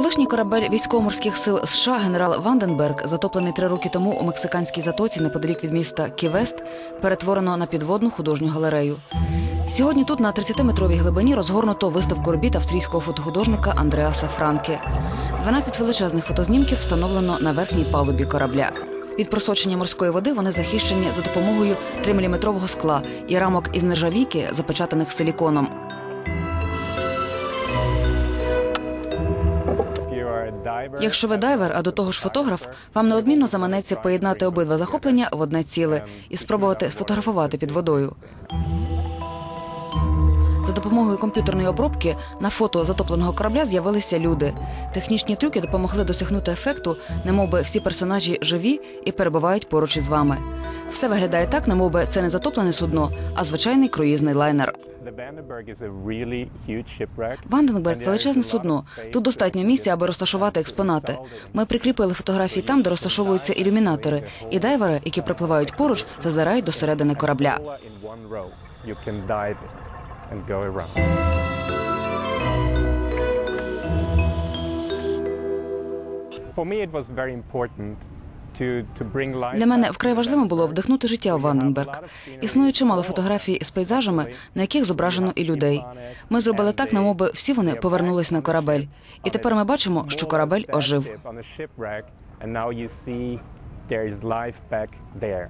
Колишній корабель військово-морських сил США генерал Ванденберг, затоплений три роки тому у мексиканській затоці неподалік від міста Ківест, перетворено на підводну художню галерею. Сьогодні тут на 30-метровій глибині розгорнуто виставку робіт австрійського фотохудожника Андреаса Франке. 12 величезних фотознімків встановлено на верхній палубі корабля. Від просочення морської води вони захищені за допомогою 3-мм скла і рамок із нержавійки, запечатаних силіконом. Якщо ви дайвер, а до того ж фотограф, вам неодмінно заманеться поєднати обидва захоплення в одне ціле і спробувати сфотографувати під водою. Допомогою комп'ютерної обробки на фото затопленого корабля з'явилися люди. Технічні трюки допомогли досягнути ефекту, немовби всі персонажі живі і перебувають поруч із вами. Все виглядає так, немовби це не затоплене судно, а звичайний круїзний лайнер. Ванденберг величезне судно. Тут достатньо місця, аби розташувати експонати. Ми прикріпили фотографії там, де розташовуються ілюмінатори, і дайвери, які припливають поруч, зазирають до середини корабля. And go around. For me, it was very important Для мене вкрай to важливим було вдихнути життя have Ванденберг. Існує чимало фотографій з пейзажами, на яких зображено і людей. Ми зробили так, немовби всі вони повернулись на корабель. І тепер ми бачимо, що корабель ожив. there.